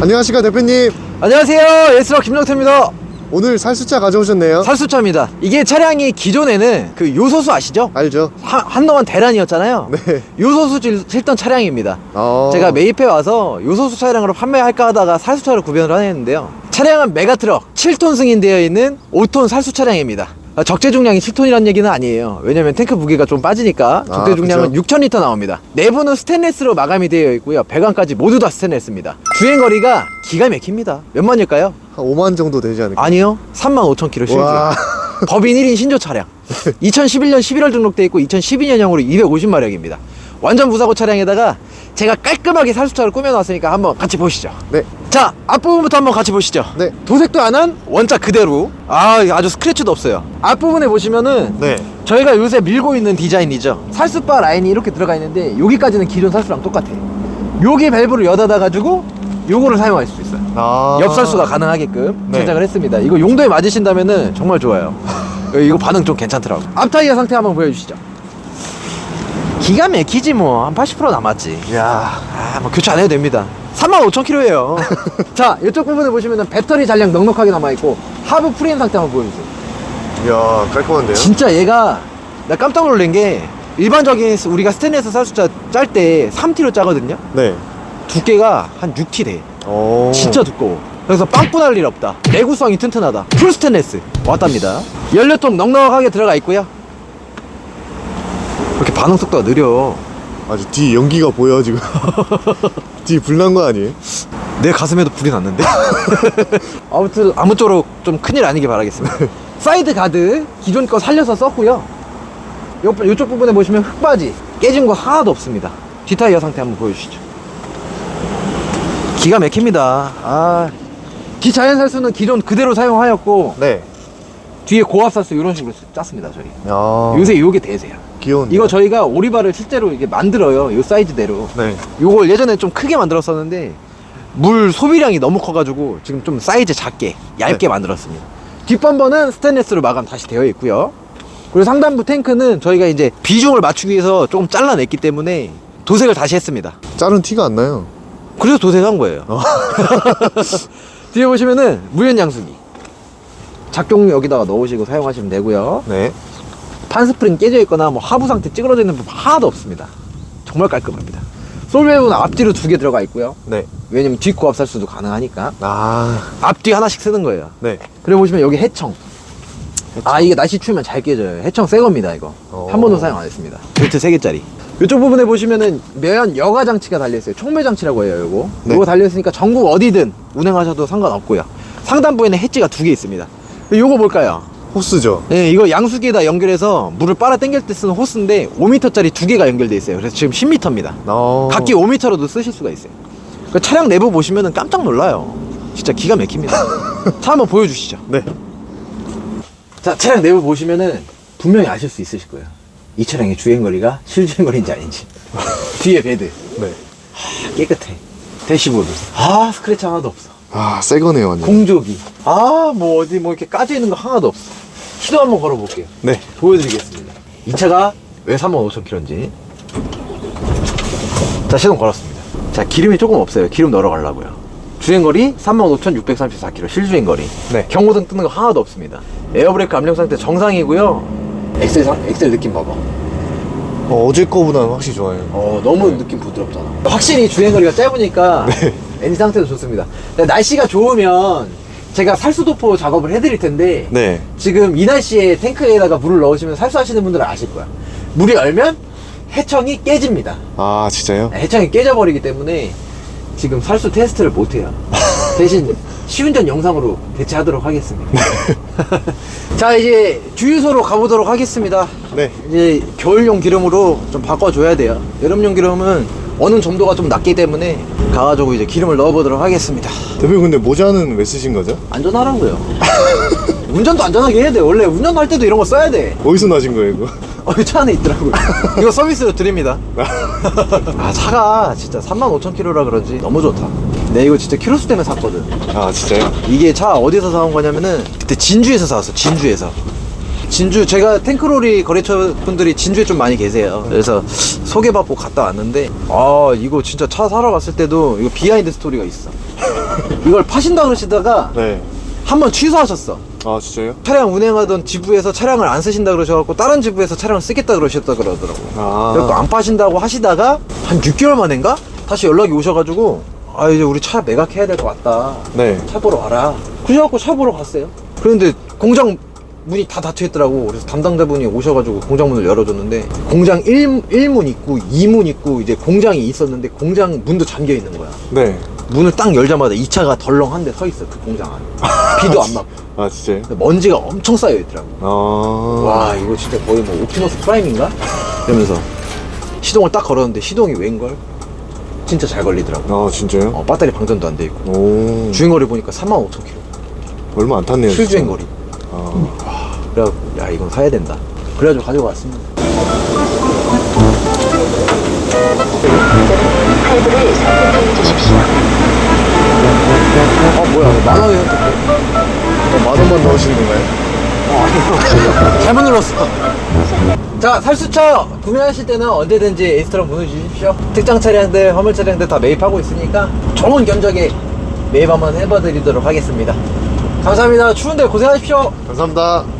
안녕하십니까 대표님. 안녕하세요. 예스러 김정태입니다. 오늘 살수차 가져오셨네요. 살수차입니다. 이게 차량이 기존에는 그 요소수 아시죠? 알죠? 한, 한동안 대란이었잖아요. 네. 요소수 질- 실던 차량입니다. 어... 제가 매입해 와서 요소수 차량으로 판매할까 하다가 살수차로 구변을 하였는데요. 차량은 메가트럭 7톤 승인되어 있는 5톤 살수 차량입니다 아, 적재 중량이 7톤이라는 얘기는 아니에요. 왜냐면 탱크 무게가 좀 빠지니까 아, 적재 중량은 그죠? 6000리터 나옵니다. 내부는 스테인레스로 마감이 되어 있고요. 배관까지 모두 다 스테인레스입니다. 주행 거리가 기가 막힙니다. 몇 만일까요? 한 5만 정도 되지 않을까? 아니요. 35,000km 실주. 와. 법인 1인 신조 차량. 2011년 11월 등록돼 있고 2012년형으로 250마력입니다. 완전 무사고 차량에다가 제가 깔끔하게 살수차를 꾸며놨으니까 한번 같이 보시죠 네. 자 앞부분부터 한번 같이 보시죠 네. 도색도 안 한 원작 그대로 아 아주 스크래치도 없어요 앞부분에 보시면은 네. 저희가 요새 밀고 있는 디자인이죠 살수바 라인이 이렇게 들어가 있는데 여기까지는 기존 살수랑 똑같아요 여기 밸브를 여닫아 가지고 요거를 사용할 수 있어요 아... 엽살수가 가능하게끔 네. 제작을 했습니다. 이거 용도에 맞으신다면은 정말 좋아요. 이거 반응 좀 괜찮더라고. 앞 타이어 상태 한번 보여주시죠. 기가 막히지 뭐. 한 80% 남았지. 이야 아, 뭐 교체 안 해도 됩니다. 35,000km예요. 자, 이쪽 부분에 보시면은 배터리 잔량 넉넉하게 남아있고 하부 프레임 상태 한번 보여주세요. 이야 깔끔한데요? 진짜 얘가 나 깜짝 놀란 게 일반적인 우리가 스테인레스 살수자 짤 때 3T로 짜거든요. 네 두께가 한 6T 돼. 오... 진짜 두꺼워. 그래서 빵꾸 날 일 없다. 내구성이 튼튼하다. 풀 스테인레스 왔답니다. 연료통 넉넉하게 들어가 있고요. 이렇게 반응 속도가 느려. 아주 뒤 연기가 보여 지금 뒤 불난 거 아니에요? 내 가슴에도 불이 났는데. 아무튼 아무쪼록 좀 큰일 아니길 바라겠습니다. 사이드 가드 기존 거 살려서 썼고요. 요, 요쪽 부분에 보시면 흙바지 깨진 거 하나도 없습니다. 뒷타이어 상태 한번 보여주시죠. 기가 막힙니다. 아, 기 자연 살수는 기존 그대로 사용하였고 네 뒤에 고압 살수 이런 식으로 짰습니다 저희. 야... 요새 요게 대세야. 귀여운데 이거 저희가 오리발을 실제로 이게 만들어요. 요 사이즈대로. 네 요걸 예전에 좀 크게 만들었었는데 물 소비량이 너무 커가지고 지금 좀 사이즈 작게 얇게 네. 만들었습니다. 뒷범버는 스테인레스로 마감 다시 되어 있고요. 그리고 상단부 탱크는 저희가 이제 비중을 맞추기 위해서 조금 잘라냈기 때문에 도색을 다시 했습니다. 자른 티가 안 나요 그래서 도색한 거예요. 뒤에 보시면은 무연 양수기 작용 여기다가 넣으시고 사용하시면 되고요. 네 판 스프링 깨져 있거나 뭐 하부 상태 찌그러져 있는 부분 하나도 없습니다. 정말 깔끔합니다. 솔밸브는 앞뒤로 두 개 들어가 있고요. 네. 왜냐면 뒷 고압 살수도 가능하니까 아, 앞뒤 하나씩 쓰는 거예요. 네. 그리고 보시면 여기 해청. 아 이게 날씨 추우면 잘 깨져요. 해청 새 겁니다 이거. 어. 한 번도 사용 안 했습니다. 볼트 3개짜리. 이쪽 부분에 보시면은 면 여가 장치가 달려 있어요. 총매 장치라고 해요, 요거. 네. 요거 달려 있으니까 전국 어디든 운행하셔도 상관없고요. 상단부에는 해지가 두 개 있습니다. 요거 뭘까요? 호스죠 네, 이거 양수기에다 연결해서 물을 빨아 당길 때 쓰는 호스인데 5m짜리 두 개가 연결돼 있어요. 그래서 지금 10m입니다. 어... 각기 5m로도 쓰실 수가 있어요. 그 차량 내부 보시면은 깜짝 놀라요. 진짜 기가 막힙니다. 차 한번 보여주시죠. 네 자, 차량 내부 보시면은 분명히 아실 수 있으실 거예요. 이 차량의 주행거리가 실주행거리인지 아닌지. 뒤에 베드. 네. 아, 깨끗해. 대시보드. 아, 스크래치 하나도 없어. 아, 새 거네요, 완전. 공조기. 아, 뭐 어디 뭐 이렇게 까져 있는 거 하나도 없어. 시도 한번 걸어볼게요. 네. 보여드리겠습니다. 이 차가 왜 35,000km인지. 자, 시동 걸었습니다. 자, 기름이 조금 없어요. 기름 넣으러 가려고요. 주행거리 35,634km, 실주행거리. 네. 경고등 뜨는 거 하나도 없습니다. 에어브레이크 압력 상태 정상이고요. 엑셀, 상, 엑셀 느낌 봐봐. 어, 어제 거보다는 확실히 좋아요. 어, 너무 느낌 부드럽잖아. 확실히 주행 거리가 짧으니까 엔진 상태도 좋습니다. 근데 날씨가 좋으면 제가 살수도포 작업을 해드릴 텐데 네. 지금 이 날씨에 탱크에다가 물을 넣으시면 살수하시는 분들은 아실 거야. 물이 얼면 해청이 깨집니다. 아, 진짜요? 해청이 깨져버리기 때문에 지금 살수 테스트를 못 해요. 대신 시운전 영상으로 대체하도록 하겠습니다. 자 이제 주유소로 가보도록 하겠습니다. 네. 이제 겨울용 기름으로 좀 바꿔줘야 돼요. 여름용 기름은 어느 정도가 좀 낮기 때문에 가가지고 이제 기름을 넣어보도록 하겠습니다. 대표님, 근데 모자는 왜 쓰신 거죠? 안전하라고요. 운전도 안전하게 해야 돼. 원래 운전할 때도 이런 거 써야 돼. 어디서 나신 거예요, 이거? 어, 이차 안에 있더라고요. 이거 서비스로 드립니다. 아, 차가 진짜 35,000km라 그런지 너무 좋다. 내 이거 진짜 키로수 때문에 샀거든. 아, 진짜요? 이게 차 어디서 사온 거냐면은 그때 진주에서 사왔어. 진주에서. 진주 제가 탱크로리 거래처 분들이 진주에 좀 많이 계세요. 그래서 소개받고 갔다 왔는데 아 이거 진짜 차 사러 갔을 때도 이거 비하인드 스토리가 있어. 이걸 파신다 그러시다가 네. 한번 취소하셨어. 아 진짜요? 차량 운행하던 지부에서 차량을 안 쓰신다 그러셔갖고 다른 지부에서 차량을 쓰겠다 그러셨다 그러더라고. 아. 그래갖고 안 파신다고 하시다가 한 6개월 만인가 다시 연락이 오셔가지고 아 이제 우리 차 매각해야 될 것 같다. 네. 차 보러 와라. 그래갖고 차 보러 갔어요. 그런데 공장 문이 다 닫혀 있더라고. 그래서 담당자분이 오셔가지고 공장 문을 열어줬는데 공장 1, 일문 있고 2문 있고 이제 공장이 있었는데 공장 문도 잠겨 있는 거야. 네. 문을 딱 열자마자 이 차가 덜렁한 데 서 있어 그 공장 안에. 비도 안 맞고. 아 진짜요? 근데 먼지가 엄청 쌓여 있더라고. 아. 와 이거 진짜 거의 뭐 옵티머스 프라임인가? 이러면서 시동을 딱 걸었는데 시동이 웬걸? 진짜 잘 걸리더라고. 아 진짜요? 어, 배터리 방전도 안 돼 있고. 오. 주행거리 보니까 35,000km. 얼마 안 탔네요. 진짜. 실주행거리. 아. 그래갖고 야 이건 사야 된다. 그래가지고 가지고 왔습니다. 할부를 선택해 주십시오. 아 뭐야 만 원이요? 어, 만 원만 넣으시는 건가요? 잘못 눌렀어. 자 살수차 구매하실 때는 언제든지 에이스트로 문의 주십시오. 특장 차량들, 화물 차량들 다 매입하고 있으니까 좋은 견적에 매입 한번 해봐드리도록 하겠습니다. 감사합니다. 추운데 고생하십시오. 감사합니다.